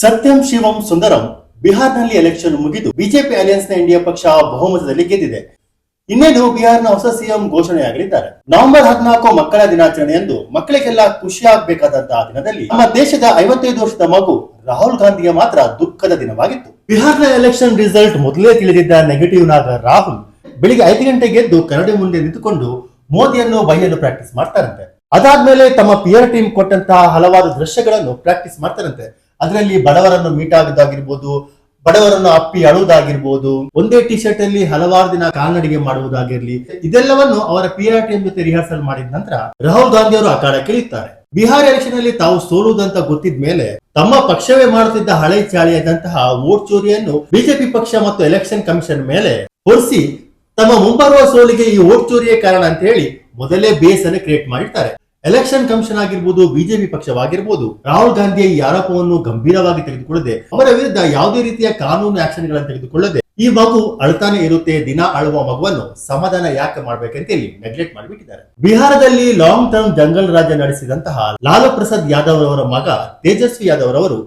ಸತ್ಯಂ ಶಿವಂ ಸುಂದರಂ. ಬಿಹಾರ್ನಲ್ಲಿ ಎಲೆಕ್ಷನ್ ಮುಗಿದು ಬಿಜೆಪಿ ಅಲಯನ್ಸ್ನ ಇಂಡಿಯಾ ಪಕ್ಷ ಬಹುಮತದಲ್ಲಿ ಗೆದ್ದಿದೆ. ಇನ್ನೇನು ಬಿಹಾರ್ನ ಹೊಸ ಸಿಎಂ ಘೋಷಣೆಯಾಗಲಿದ್ದಾರೆ. ನವೆಂಬರ್ ಹದಿನಾಲ್ಕು ಮಕ್ಕಳ ದಿನಾಚರಣೆಯಂದು ಮಕ್ಕಳಿಗೆಲ್ಲ ಖುಷಿಯಾಗಬೇಕಾದಂತಹ ದಿನದಲ್ಲಿ ನಮ್ಮ ದೇಶದ ಐವತ್ತೈದು ವರ್ಷದ ಮಗು ರಾಹುಲ್ ಗಾಂಧಿಯ ಮಾತ್ರ ದುಃಖದ ದಿನವಾಗಿತ್ತು. ಬಿಹಾರ್ನ ಎಲೆಕ್ಷನ್ ರಿಸಲ್ಟ್ ಮೊದಲೇ ತಿಳಿದಿದ್ದ ನೆಗೆಟಿವ್ ನಾಗ ರಾಹುಲ್ ಬೆಳಿಗ್ಗೆ ಐದು ಗಂಟೆಗೆ ಎದ್ದು ಕರಡಿ ಮುಂದೆ ನಿಂತುಕೊಂಡು ಮೋದಿಯನ್ನು ಬೈಯಲು ಪ್ರಾಕ್ಟೀಸ್ ಮಾಡ್ತಾರಂತೆ. ಅದಾದ್ಮೇಲೆ ತಮ್ಮ ಪಿಯರ್ ಟೀಮ್ ಕೊಟ್ಟಂತಹ ಹಲವಾರು ದೃಶ್ಯಗಳನ್ನು ಪ್ರಾಕ್ಟೀಸ್ ಮಾಡ್ತಾರಂತೆ. ಅದರಲ್ಲಿ ಬಡವರನ್ನು ಮೀಟ್ ಆಗೋದಾಗಿರ್ಬೋದು, ಬಡವರನ್ನು ಅಪ್ಪಿ ಅಳುವುದಾಗಿರ್ಬೋದು ಒಂದೇ ಟಿ ಶರ್ಟ್ ಅಲ್ಲಿ ಹಲವಾರು ದಿನ ಕಾಲ್ನಡಿಗೆ ಮಾಡುವುದಾಗಿರ್ಲಿ, ಇದೆಲ್ಲವನ್ನು ಅವರ ಪಿ ಆರ್ ಟಿ ಜೊತೆ ರಿಹರ್ಸಲ್ ಮಾಡಿದ ನಂತರ ರಾಹುಲ್ ಗಾಂಧಿ ಅವರು ಅಖಾಡಕ್ಕೆ ಇಳಿತಾರೆ ಬಿಹಾರ್ ಎಲೆಕ್ಷನ್ ಅಲ್ಲಿ ತಾವು ಸೋಲುವುದಂತ ಗೊತ್ತಿದ ಮೇಲೆ ತಮ್ಮ ಪಕ್ಷವೇ ಮಾಡುತ್ತಿದ್ದ ಹಳೆ ಚಾಳಿಯಾದಂತಹ ಓಟ್ ಚೋರಿಯನ್ನು ಬಿಜೆಪಿ ಪಕ್ಷ ಮತ್ತು ಎಲೆಕ್ಷನ್ ಕಮಿಷನ್ ಮೇಲೆ ಹೊರಿಸಿ ತಮ್ಮ ಮುಂಬರುವ ಸೋಲಿಗೆ ಈ ಓಟ್ ಚೋರಿಯೇ ಕಾರಣ ಅಂತ ಹೇಳಿ ಮೊದಲೇ ಬೇಸ್ ಅನ್ನು ಕ್ರಿಯೇಟ್ ಮಾಡಿರ್ತಾರೆ. ಎಲೆಕ್ಷನ್ ಕಮಿಷನ್ ಆಗಿರ್ಬೋದು ಬಿಜೆಪಿ ಪಕ್ಷವಾಗಿರ್ಬೋದು, ರಾಹುಲ್ ಗಾಂಧಿಯ ಈ ಆರೋಪವನ್ನು ಗಂಭೀರವಾಗಿ ತೆಗೆದುಕೊಳ್ಳದೆ, ಅವರ ವಿರುದ್ಧ ಯಾವುದೇ ರೀತಿಯ ಕಾನೂನು ಆಕ್ಷನ್ಗಳನ್ನು ತೆಗೆದುಕೊಳ್ಳದೆ, ಈ ಮಗು ಅಳ್ತಾನೆ ಇರುತ್ತೆ, ದಿನ ಅಳುವ ಮಗುವನ್ನು ಸಮಾಧಾನ ಯಾಕೆ ಮಾಡ್ಬೇಕಂತ ಹೇಳಿ ನೆಗ್ಲೆಕ್ಟ್ ಮಾಡಿಬಿಟ್ಟಿದ್ದಾರೆ. ಬಿಹಾರದಲ್ಲಿ ಲಾಂಗ್ ಟರ್ಮ್ ಜಂಗಲ್ ರಾಜ್ಯ ನಡೆಸಿದಂತಹ ಲಾಲು ಪ್ರಸಾದ್ ಯಾದವ್ ಅವರ ಮಗ ತೇಜಸ್ವಿ ಯಾದವ್ ಅವರು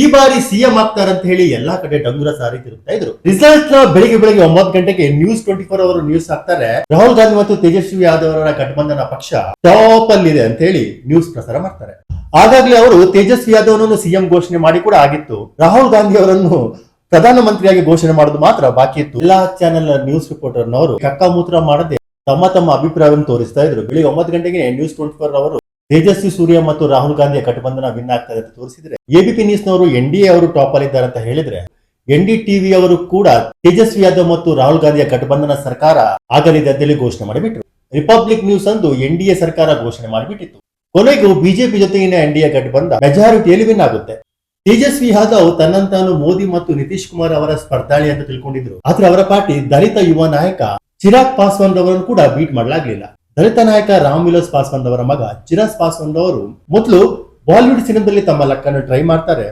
ಈ ಬಾರಿ ಸಿಎಂ ಆಗ್ತಾರಂತ ಹೇಳಿ ಎಲ್ಲಾ ಕಡೆ ಡಂಗುರ ಸಾರಿ ತಿರುಗ್ತಾ ಇದ್ರು. ರಿಸಲ್ಟ್ನ ಬೆಳಿಗ್ಗೆ ಬೆಳಿಗ್ಗೆ ಒಂಬತ್ತು ಗಂಟೆಗೆ ನ್ಯೂಸ್ ಟ್ವೆಂಟಿ ಫೋರ್ ಅವರು ನ್ಯೂಸ್ ಹಾಕ್ತಾರೆ. ರಾಹುಲ್ ಗಾಂಧಿ ಮತ್ತು ತೇಜಸ್ವಿ ಯಾದವ್ ಅವರ ಗಠಬಂಧನ ಪಕ್ಷ ಟಾಪ್ ಅಲ್ಲಿದೆ ಅಂತ ಹೇಳಿ ನ್ಯೂಸ್ ಪ್ರಸಾರ ಮಾಡ್ತಾರೆ. ಆಗಾಗ್ಲೇ ಅವರು ತೇಜಸ್ವಿ ಯಾದವ್ ಅವರನ್ನು ಸಿಎಂ ಘೋಷಣೆ ಮಾಡಿ ಕೂಡ ಆಗಿತ್ತು. ರಾಹುಲ್ ಗಾಂಧಿ ಅವರನ್ನು ಪ್ರಧಾನಮಂತ್ರಿಯಾಗಿ ಘೋಷಣೆ ಮಾಡೋದು ಮಾತ್ರ ಬಾಕಿ ಇತ್ತು. ಎಲ್ಲಾ ಚಾನೆಲ್ ನ್ಯೂಸ್ ರಿಪೋರ್ಟರ್ನವರು ಕಕ್ಕಮೂತ್ರ ಮಾಡದೆ ತಮ್ಮ ತಮ್ಮ ಅಭಿಪ್ರಾಯವನ್ನು ತೋರಿಸ್ತಾ ಇದ್ರು. ಬೆಳಿಗ್ಗೆ ಒಂಬತ್ತು ಗಂಟೆಗೆ ನ್ಯೂಸ್ ಟ್ವೆಂಟಿ ಫೋರ್ ಅವರು ತೇಜಸ್ವಿ ಸೂರ್ಯ ಮತ್ತು ರಾಹುಲ್ ಗಾಂಧಿಯ ಗಠಬಂಧನ ವಿನ್ ಆಗ್ತದೆ ಅಂತ ತೋರಿಸಿದ್ರೆ ಎಬಿಪಿ ನ್ಯೂಸ್ ನವರು ಎನ್ ಡಿ ಎ ಅವರು ಟಾಪ್ ಅಲ್ಲಿ ಇದ್ದಾರೆ ಅಂತ ಹೇಳಿದ್ರೆ, ಎನ್ ಡಿ ಟಿವಿ ಅವರು ಕೂಡ ತೇಜಸ್ವಿ ಯಾದವ್ ಮತ್ತು ರಾಹುಲ್ ಗಾಂಧಿಯ ಗಠಬಂಧನ ಸರ್ಕಾರ ಆಗಲಿದೆ ಅಂತೇಳಿ ಘೋಷಣೆ ಮಾಡಿಬಿಟ್ರು. ರಿಪಬ್ಲಿಕ್ ನ್ಯೂಸ್ ಅಂದು ಎನ್ ಡಿ ಎ ಸರ್ಕಾರ ಘೋಷಣೆ ಮಾಡಿಬಿಟ್ಟಿತ್ತು. ಕೊನೆಗೂ ಬಿಜೆಪಿ ಜೊತೆಗಿನ ಎನ್ ಡಿ ಎ ಗಠಬಂಧ ಮೆಜಾರಿಟಿಯಲ್ಲಿ ವಿನ್ ಆಗುತ್ತೆ. ತೇಜಸ್ವಿ ಯಾದವ್ ತನ್ನಂತಾನು ಮೋದಿ ಮತ್ತು ನಿತೀಶ್ ಕುಮಾರ್ ಅವರ ಸ್ಪರ್ಧಾಳಿ ಅಂತ ತಿಳ್ಕೊಂಡಿದ್ರು. ಆದ್ರೆ ಅವರ ಪಾರ್ಟಿ ದಲಿತ ಯುವ ನಾಯಕ ಚಿರಾಗ್ ಪಾಸ್ವಾನ್ ಅವರನ್ನು ಕೂಡ ಬೀಟ್ ಮಾಡಲಾಗ್ಲಿಲ್ಲ. ದಲಿತ ನಾಯಕ ರಾಮ್ ವಿಲಾಸ್ ಪಾಸ್ವಾನ್ ಅವರ ಮಗ ಚಿರಾಸ್ ಪಾಸ್ವಾನ್ ಅವರು ಮೊದಲು ಬಾಲಿವುಡ್ ಸಿನಿಮಾದಲ್ಲಿ ತಮ್ಮ ಲಕ್ಕನ್ನು ಟ್ರೈ ಮಾಡ್ತಾರೆ.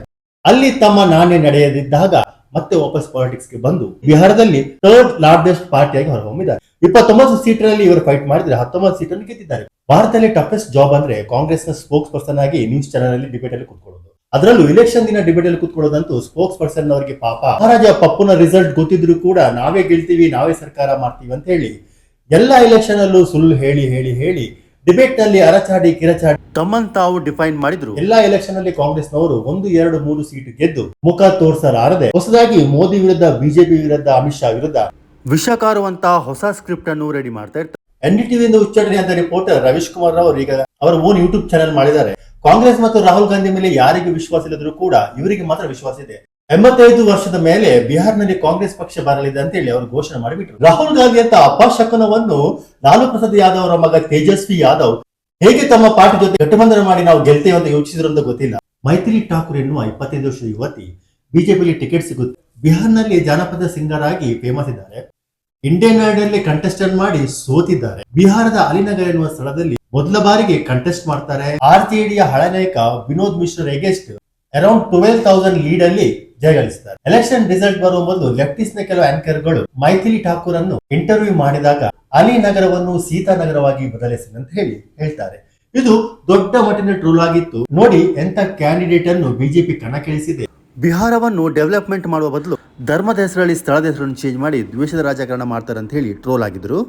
ಅಲ್ಲಿ ತಮ್ಮ ನಾಣ್ಯ ನಡೆಯದಿದ್ದಾಗ ಮತ್ತೆ ವಾಪಸ್ ಪಾಲಿಟಿಕ್ಸ್ಗೆ ಬಂದು ಬಿಹಾರದಲ್ಲಿ ಥರ್ಡ್ ಲಾರ್ಜೆಸ್ಟ್ ಪಾರ್ಟಿಯಾಗಿ ಹೊರಹೊಮ್ಮಿದ್ದಾರೆ. ಇಪ್ಪತ್ತೊಂಬತ್ತು ಸೀಟರಲ್ಲಿ ಇವರು ಫೈಟ್ ಮಾಡಿದ್ರೆ ಹತ್ತೊಂಬತ್ತು ಸೀಟನ್ನು ಗೆದ್ದಿದ್ದಾರೆ. ಭಾರತದಲ್ಲಿ ಟಫೆಸ್ಟ್ ಜಾಬ್ ಅಂದ್ರೆ ಕಾಂಗ್ರೆಸ್ನ ಸ್ಪೋಕ್ಸ್ ಪರ್ಸನ್ ಆಗಿ ನ್ಯೂಸ್ ಚಾನೆಲ್ ಅಲ್ಲಿ ಡಿಬೇಟ್ ಅಲ್ಲಿ ಕುತ್ಕೊಳ್ಳೋದು. ಅದರಲ್ಲೂ ಇಲೆಕ್ಷನ್ ದಿನ ಡಿಬೇಟ್ ಅಲ್ಲಿ ಕುತ್ಕೊಳ್ಳೋದಂತೂ ಸ್ಪೋಕ್ಸ್ ಪರ್ಸನ್ ಅವರಿಗೆ ಪಾಪ. ಮಹಾರಾಜ ಪಪ್ಪುನ ರಿಸಲ್ಟ್ ಗೊತ್ತಿದ್ರು ಕೂಡ ನಾವೇ ಗೆಲ್ತೀವಿ, ನಾವೇ ಸರ್ಕಾರ ಮಾಡ್ತೀವಿ ಅಂತ ಹೇಳಿ ಎಲ್ಲ ಎಲೆಕ್ಷನ್ ಅಲ್ಲೂ ಸುಳ್ಳು ಹೇಳಿ ಹೇಳಿ ಹೇಳಿ ಡಿಬೇಟ್ನಲ್ಲಿ ಅರಚಾಡಿ ಕಿರಚಾಡಿ ತಮ್ಮನ್ ತಾವು ಡಿಫೈನ್ ಮಾಡಿದ್ರು. ಎಲ್ಲಾ ಎಲೆಕ್ಷನ್ ಅಲ್ಲಿ ಕಾಂಗ್ರೆಸ್ನವರು ಒಂದು ಎರಡು ಮೂರು ಸೀಟ್ ಗೆದ್ದು ಮುಖ ತೋರಿಸಲಾರದೆ ಹೊಸದಾಗಿ ಮೋದಿ ವಿರುದ್ಧ ಬಿಜೆಪಿ ವಿರುದ್ಧ ಅಮಿತ್ ಶಾ ವಿರುದ್ಧ ವಿಷಕಾರುವಂತಹ ಹೊಸ ಸ್ಕ್ರಿಪ್ಟ್ ಅನ್ನು ರೆಡಿ ಮಾಡ್ತಾ ಇರ್ತಾರೆ ಎನ್ ಡಿ ಟಿವಿಯಿಂದ ಅಂತ ರಿಪೋರ್ಟರ್ ರವೀಶ್ ಕುಮಾರ್ ಅವರು ಈಗ ಅವರ ಓನ್ ಯೂಟ್ಯೂಬ್ ಚಾನೆಲ್ ಮಾಡಿದ್ದಾರೆ. ಕಾಂಗ್ರೆಸ್ ಮತ್ತು ರಾಹುಲ್ ಗಾಂಧಿ ಮೇಲೆ ಯಾರಿಗೆ ವಿಶ್ವಾಸ ಇಲ್ಲದರೂ ಕೂಡ ಇವರಿಗೆ ಮಾತ್ರ ವಿಶ್ವಾಸ ಇದೆ. ಎಂಬತ್ತೈದು ವರ್ಷದ ಮೇಲೆ ಬಿಹಾರ್ನಲ್ಲಿ ಕಾಂಗ್ರೆಸ್ ಪಕ್ಷ ಬರಲಿದೆ ಅಂತ ಹೇಳಿ ಅವರು ಘೋಷಣೆ ಮಾಡಿಬಿಟ್ರು. ರಾಹುಲ್ ಗಾಂಧಿ ಅಂತ ಅಪಶಕನವನ್ನು ಲಾಲು ಪ್ರಸಾದ್ ಯಾದವ್ ಅವರ ಮಗ ತೇಜಸ್ವಿ ಯಾದವ್ ಹೇಗೆ ತಮ್ಮ ಪಾರ್ಟಿ ಜೊತೆ ಗಠಬಂಧನ ಮಾಡಿ ನಾವು ಗೆಲ್ತೇವೆ ಅಂತ ಯೋಚಿಸಿದ್ರು ಅಂತ ಗೊತ್ತಿಲ್ಲ. ಮೈತ್ರಿ ಠಾಕೂರ್ ಎನ್ನುವ ಇಪ್ಪತ್ತೈದು ವರ್ಷದ ಯುವತಿ ಬಿಜೆಪಿಯಲ್ಲಿ ಟಿಕೆಟ್ ಸಿಗುತ್ತೆ. ಬಿಹಾರ್ನಲ್ಲಿ ಜಾನಪದ ಸಿಂಗರ್ ಆಗಿ ಫೇಮಸ್ ಇದ್ದಾರೆ. ಇಂಡಿಯನ್ ಐಡಲ್ ಕಂಟೆಸ್ಟೆಂಟ್ ಮಾಡಿ ಸೋತಿದ್ದಾರೆ. ಬಿಹಾರದ ಅಲಿನಗರ್ ಎನ್ನುವ ಸ್ಥಳದಲ್ಲಿ ಮೊದಲ ಬಾರಿಗೆ ಕಂಟೆಸ್ಟ್ ಮಾಡ್ತಾರೆ. ಆರ್ಜೆಡಿಯ ಹಳೆ ನಾಯಕ Vinod Mishra ಎಗೆಸ್ಟ್ around twelve thousand lead ಅಲ್ಲಿ ಜಯಗಳಿಸಿದ್ದಾರೆ ಎಲೆಕ್ಷನ್ ರಿಸಲ್ಟ್ ಬರುವ ಮೊದಲು ಲೆಫ್ಟಿಸ್ಟ್ನ ಕೆಲವು ಆಂಕರ್ಗಳು ಮೈಥಿಲಿ ಠಾಕೂರ್ ಅನ್ನು ಇಂಟರ್ವ್ಯೂ ಮಾಡಿದಾಗ ಅಲಿ ನಗರವನ್ನು ಸೀತಾ ನಗರವಾಗಿ ಬದಲಿಸಿದೆ ಅಂತ ಹೇಳಿ ಹೇಳ್ತಾರೆ. ಇದು ದೊಡ್ಡ ಮಟ್ಟಿನ ಟ್ರೋಲ್ ಆಗಿತ್ತು. ನೋಡಿ ಎಂತ ಕ್ಯಾಂಡಿಡೇಟ್ ಅನ್ನು ಬಿಜೆಪಿ ಕಣಕ್ಕಿಳಿಸಿದೆ. ಬಿಹಾರವನ್ನು ಡೆವಲಪ್ಮೆಂಟ್ ಮಾಡುವ ಬದಲು ಧರ್ಮದ ಹೆಸರಲ್ಲಿ ಸ್ಥಳದ ಹೆಸರನ್ನು ಚೇಂಜ್ ಮಾಡಿ ದ್ವೇಷದ ರಾಜಕಾರಣ ಮಾಡ್ತಾರೆ ಅಂತ ಹೇಳಿ ಟ್ರೋಲ್ ಆಗಿದ್ರು.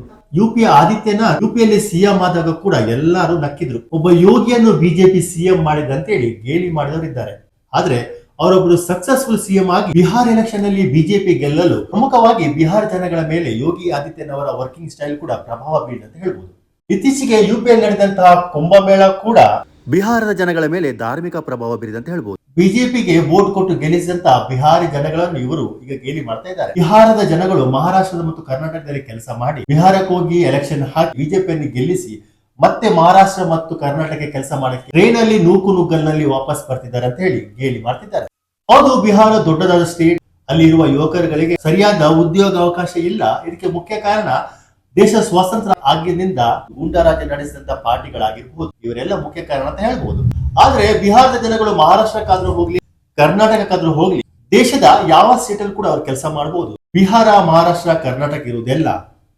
ಯುಪಿ ಆದಿತ್ಯನ ಯುಪಿಯಲ್ಲಿ ಸಿಎಂ ಆದಾಗ ಕೂಡ ಎಲ್ಲರೂ ನಕ್ಕಿದ್ರು. ಒಬ್ಬ ಯೋಗಿಯನ್ನು ಬಿಜೆಪಿ ಸಿಎಂ ಮಾಡಿದ ಅಂತ ಹೇಳಿ ಗೇಲಿ ಮಾಡಿದವರಿದ್ದಾರೆ. ಆದ್ರೆ ಅವರೊಬ್ಬರು ಸಕ್ಸಸ್ಫುಲ್ ಸಿಎಂ ಆಗಿ ಬಿಹಾರ್ ಎಲೆಕ್ಷನ್ನಲ್ಲಿ ಬಿಜೆಪಿ ಗೆಲ್ಲಲು ಪ್ರಮುಖವಾಗಿ ಬಿಹಾರ್ ಜನಗಳ ಮೇಲೆ ಯೋಗಿ ಆದಿತ್ಯನವರ ವರ್ಕಿಂಗ್ ಸ್ಟೈಲ್ ಕೂಡ ಪ್ರಭಾವ ಬೀರಿದೆ ಅಂತ ಹೇಳ್ಬೋದು. ಇತ್ತೀಚೆಗೆ ಯುಪಿಯಲ್ಲಿ ನಡೆದಂತಹ ಕುಂಭಮೇಳ ಕೂಡ ಬಿಹಾರದ ಜನಗಳ ಮೇಲೆ ಧಾರ್ಮಿಕ ಪ್ರಭಾವ ಬೀರಿದೆ ಅಂತ ಹೇಳ್ಬೋದು. ಬಿಜೆಪಿಗೆ ವೋಟ್ ಕೊಟ್ಟು ಗೆಲ್ಲಿಸಿದಂತಹ ಬಿಹಾರಿ ಜನಗಳನ್ನು ಇವರು ಈಗ ಗೇಲಿ ಮಾಡ್ತಾ ಇದ್ದಾರೆ. ಬಿಹಾರದ ಜನಗಳು ಮಹಾರಾಷ್ಟ್ರದ ಮತ್ತು ಕರ್ನಾಟಕದಲ್ಲಿ ಕೆಲಸ ಮಾಡಿ ಬಿಹಾರಕ್ಕೆ ಹೋಗಿ ಎಲೆಕ್ಷನ್ ಹಾಕಿ ಬಿಜೆಪಿಯನ್ನು ಗೆಲ್ಲಿಸಿ ಮತ್ತೆ ಮಹಾರಾಷ್ಟ್ರ ಮತ್ತು ಕರ್ನಾಟಕ ಕೆಲಸ ಮಾಡಕ್ಕೆ ಟ್ರೈನ್ ಅಲ್ಲಿ ನೂಕು ನುಗ್ಗಲ್ನಲ್ಲಿ ವಾಪಸ್ ಬರ್ತಿದ್ದಾರೆ ಅಂತ ಹೇಳಿ ಗೇಲಿ ಮಾಡ್ತಿದ್ದಾರೆ. ಹೌದು ಬಿಹಾರ ದೊಡ್ಡದಾದ ಸ್ಟೇಟ್ ಅಲ್ಲಿ ಇರುವ ಯುವಕರುಗಳಿಗೆ ಸರಿಯಾದ ಉದ್ಯೋಗ ಅವಕಾಶ ಇಲ್ಲ. ಇದಕ್ಕೆ ಮುಖ್ಯ ಕಾರಣ ದೇಶ ಸ್ವಾತಂತ್ರ್ಯ ಆಗಿನಿಂದ ಗೂಂಡಾರಾಜ್ಯ ನಡೆಸಿದಂತ ಪಾರ್ಟಿಗಳಾಗಿರ್ಬಹುದು ಇವರೆಲ್ಲ ಮುಖ್ಯ ಕಾರಣ ಅಂತ ಹೇಳ್ಬಹುದು ಆದ್ರೆ ಬಿಹಾರದ ಜನಗಳು ಮಹಾರಾಷ್ಟ್ರಕ್ಕಾದ್ರೂ ಹೋಗ್ಲಿ, ಕರ್ನಾಟಕಕ್ಕಾದ್ರೂ ಹೋಗ್ಲಿ, ದೇಶದ ಯಾವ ಸ್ಟೇಟ್ ಅಲ್ಲಿ ಕೂಡ ಅವ್ರು ಕೆಲಸ ಮಾಡಬಹುದು ಬಿಹಾರ, ಮಹಾರಾಷ್ಟ್ರ, ಕರ್ನಾಟಕ ಇರುವುದೆಲ್ಲ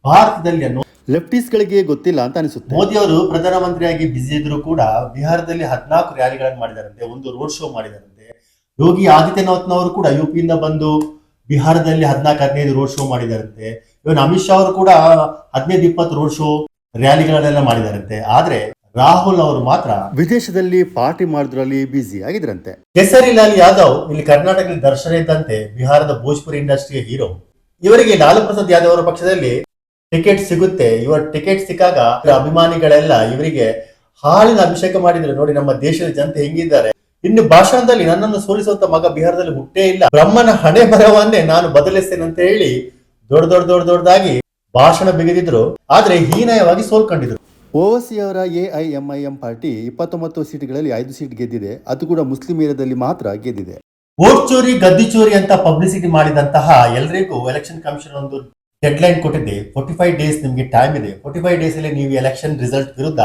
ಭಾರತದಲ್ಲಿ ಅನ್ನೋ ಲೆಫ್ಟಿಸ್ಟ್ ಗಳಿಗೆ ಗೊತ್ತಿಲ್ಲ ಅಂತ ಅನಿಸುತ್ತೆ. ಮೋದಿ ಅವರು ಪ್ರಧಾನಮಂತ್ರಿಯಾಗಿ ಬಿಸಿ ಇದ್ರು ಕೂಡ ಬಿಹಾರದಲ್ಲಿ ಹದಿನಾಲ್ಕು ರ್ಯಾಲಿಗಳನ್ನು ಮಾಡಿದಾರಂತೆ ಒಂದು ರೋಡ್ ಶೋ ಮಾಡಿದಾರಂತೆ. ಯೋಗಿ ಆದಿತ್ಯನಾಥ್ನವರು ಕೂಡ ಯುಪಿಯಿಂದ ಬಂದು ಬಿಹಾರದಲ್ಲಿ ಹದಿನಾಲ್ಕು ಹದಿನೈದು ರೋಡ್ ಶೋ ಮಾಡಿದಾರಂತೆ. ಇವನ್ ಅಮಿತ್ ಶಾ ಅವರು ಕೂಡ ಹದಿನೈದು ಇಪ್ಪತ್ತು ರೋಡ್ ಶೋ ರ್ಯಾಲಿಗಳನ್ನೆಲ್ಲ ಮಾಡಿದಾರಂತೆ. ಆದ್ರೆ ರಾಹುಲ್ ಅವರು ಮಾತ್ರ ವಿದೇಶದಲ್ಲಿ ಪಾರ್ಟಿ ಮಾಡಿದ್ರಲ್ಲಿ ಬ್ಯುಸಿ ಆಗಿದ್ರಂತೆ. ಕೆಸರಿ ಲಾಲ್ ಯಾದವ್ ಇಲ್ಲಿ ಕರ್ನಾಟಕದಲ್ಲಿ ದರ್ಶನ ಇದ್ದಂತೆ ಬಿಹಾರದ ಭೋಜ್ಪುರಿ ಇಂಡಸ್ಟ್ರಿಯ ಹೀರೋ. ಇವರಿಗೆ ಲಾಲು ಪ್ರಸಾದ್ ಯಾದವ್ ಅವರ ಪಕ್ಷದಲ್ಲಿ ಟಿಕೆಟ್ ಸಿಗುತ್ತೆ. ಇವರ ಟಿಕೆಟ್ ಸಿಕ್ಕಾಗ ಅಭಿಮಾನಿಗಳೆಲ್ಲ ಇವರಿಗೆ ಹಾಲಿನ ಅಭಿಷೇಕ ಮಾಡಿದ್ರು. ನೋಡಿ ನಮ್ಮ ದೇಶದ ಜನತೆ ಹೆಂಗಿದ್ದಾರೆ. ಇನ್ನು ಭಾಷಣದಲ್ಲಿ ನನ್ನನ್ನು ಸೋಲಿಸುವಂತ ಮಗ ಬಿಹಾರದಲ್ಲಿ ಹುಟ್ಟೇ ಇಲ್ಲ. ಬ್ರಹ್ಮನ ಹಣೆ ಬರವನ್ನೇ ನಾನು ಬದಲಿಸ್ತೇನೆ ಅಂತ ಹೇಳಿ ದೊಡ್ಡ ದೊಡ್ಡ ದೊಡ್ಡ ದೊಡ್ಡದಾಗಿ ಭಾಷಣ ಬಿಗಿದಿದ್ರು. ಆದ್ರೆ ಹೀನಾಯವಾಗಿ ಸೋಲ್ಕೊಂಡಿದ್ರು. ಓವಸಿ ಅವರ ಎಐಎಂಐಎಂ ಪಾರ್ಟಿ ಇಪ್ಪತ್ತೊಂಬತ್ತು ಸೀಟ್ಗಳಲ್ಲಿ ಐದು ಸೀಟ್ ಗೆದ್ದಿದೆ. ಅದು ಕೂಡ ಮುಸ್ಲಿಂ ಏರಿಯಾದಲ್ಲಿ ಮಾತ್ರ ಗೆದ್ದಿದೆ. ಓಟ್ ಚೋರಿ ಗದ್ದಿ ಚೋರಿ ಅಂತ ಪಬ್ಲಿಸಿಟಿ ಮಾಡಿದಂತಹ ಎಲ್ರಿಗೂ ಎಲೆಕ್ಷನ್ ಕಮಿಷನ್ ಒಂದು ಡೆಡ್ ಲೈನ್ ಕೊಟ್ಟಿದೆ ಫೋರ್ಟಿ ಫೈವ್ ಡೇಸ್ ನಿಮಗೆ ಟೈಮ್ ಇದೆ. ಫೋರ್ಟಿ ಫೈವ್ ಡೇಸ್ ಅಲ್ಲಿ ನೀವು ಎಲೆಕ್ಷನ್ ರಿಸಲ್ಟ್ ವಿರುದ್ಧ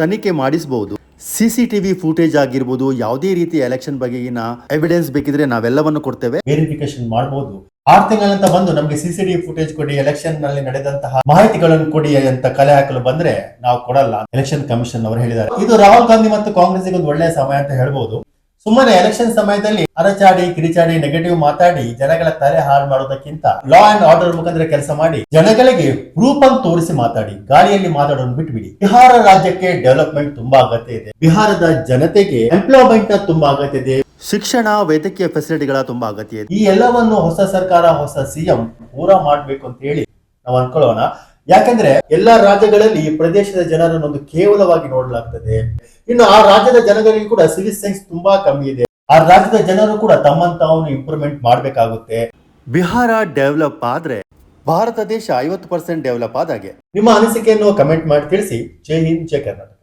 ತನಿಖೆ ಮಾಡಿಸಬಹುದು ಸಿಸಿಟಿವಿ ಫೂಟೇಜ್ ಆಗಿರ್ಬೋದು ಯಾವುದೇ ರೀತಿ ಎಲೆಕ್ಷನ್ ಬಗೆಗಿನ ಎವಿಡೆನ್ಸ್ ಬೇಕಿದ್ರೆ ನಾವೆಲ್ಲವನ್ನು ಕೊಡ್ತೇವೆ. ವೆರಿಫಿಕೇಶನ್ ಮಾಡಬಹುದು ಆರು ತಿಂಗಳಂತ ಬಂದು ನಮಗೆ ಸಿಸಿಟಿವಿ ಫುಟೇಜ್ ಕೊಡಿ ಎಲೆಕ್ಷನ್ನಲ್ಲಿ ನಡೆದಂತಹ ಮಾಹಿತಿಗಳನ್ನು ಕೊಡಿ ಅಂತ ಕಲೆ ಹಾಕಲು ಬಂದ್ರೆ ನಾವು ಕೊಡಲ್ಲ. ಎಲೆಕ್ಷನ್ ಕಮಿಷನ್ ಅವರು ಹೇಳಿದ್ದಾರೆ. ಇದು ರಾಹುಲ್ ಗಾಂಧಿ ಮತ್ತು ಕಾಂಗ್ರೆಸ್ಗೆ ಒಂದು ಒಳ್ಳೆಯ ಸಮಯ ಅಂತ ಹೇಳ್ಬೋದು. ಸುಮ್ಮನೆ ಎಲೆಕ್ಷನ್ ಸಮಯದಲ್ಲಿ ಅರಚಾಡಿ ಕಿರಿಚಾಡಿ ನೆಗೆಟಿವ್ ಮಾತಾಡಿ, ಜನಗಳ ತಲೆ ಹಾಳು ಮಾಡೋದಕ್ಕಿಂತ ಲಾ ಅಂಡ್ ಆರ್ಡರ್ ಮುಖಾಂತರ ಕೆಲಸ ಮಾಡಿ ಜನಗಳಿಗೆ ಅನ್ನು ತೋರಿಸಿ ಮಾತಾಡಿ, ಗಾಳಿಯಲ್ಲಿ ಮಾತಾಡೋದು ಬಿಟ್ಬಿಡಿ. ಬಿಹಾರ ರಾಜ್ಯಕ್ಕೆ ಡೆವಲಪ್ಮೆಂಟ್ ತುಂಬಾ ಅಗತ್ಯ ಇದೆ. ಬಿಹಾರದ ಜನತೆಗೆ ಎಂಪ್ಲಾಯ್ಮೆಂಟ್ ತುಂಬಾ ಅಗತ್ಯ ಇದೆ. ಶಿಕ್ಷಣ, ವೈದ್ಯಕೀಯ ಫೆಸಿಲಿಟಿಗಳ ತುಂಬಾ ಅಗತ್ಯ ಇದೆ. ಈ ಎಲ್ಲವನ್ನು ಹೊಸ ಸರ್ಕಾರ, ಹೊಸ ಸಿಎಂ ಪೂರಾ ಮಾಡ್ಬೇಕು ಅಂತ ಹೇಳಿ ನಾವು ಅನ್ಕೊಳ್ಳೋಣ. ಯಾಕಂದ್ರೆ ಎಲ್ಲಾ ರಾಜ್ಯಗಳಲ್ಲಿ ಈ ಪ್ರದೇಶದ ಜನರನ್ನು ಒಂದು ಕೇವಲವಾಗಿ ನೋಡಲಾಗ್ತದೆ. ಇನ್ನು ಆ ರಾಜ್ಯದ ಜನಗಳಿಗೆ ಕೂಡ ಸಿವಿಲ್ ಸೈನ್ಸ್ ತುಂಬಾ ಕಮ್ಮಿ ಇದೆ. ಆ ರಾಜ್ಯದ ಜನರು ಕೂಡ ತಮ್ಮನ್ನು ತಾವು ಇಂಪ್ರೂವ್ಮೆಂಟ್ ಮಾಡಬೇಕಾಗುತ್ತೆ. ಬಿಹಾರ ಡೆವಲಪ್ ಆದ್ರೆ ಭಾರತ ದೇಶ ಐವತ್ತು ಪರ್ಸೆಂಟ್ ಡೆವಲಪ್ ಆದಾಗೆ. ನಿಮ್ಮ ಅನಿಸಿಕೆಯನ್ನು ಕಮೆಂಟ್ ಮಾಡಿ ತಿಳಿಸಿ. ಜೈ ಹಿಂದ್ ಜೈ ಕರ್ನಾಟಕ.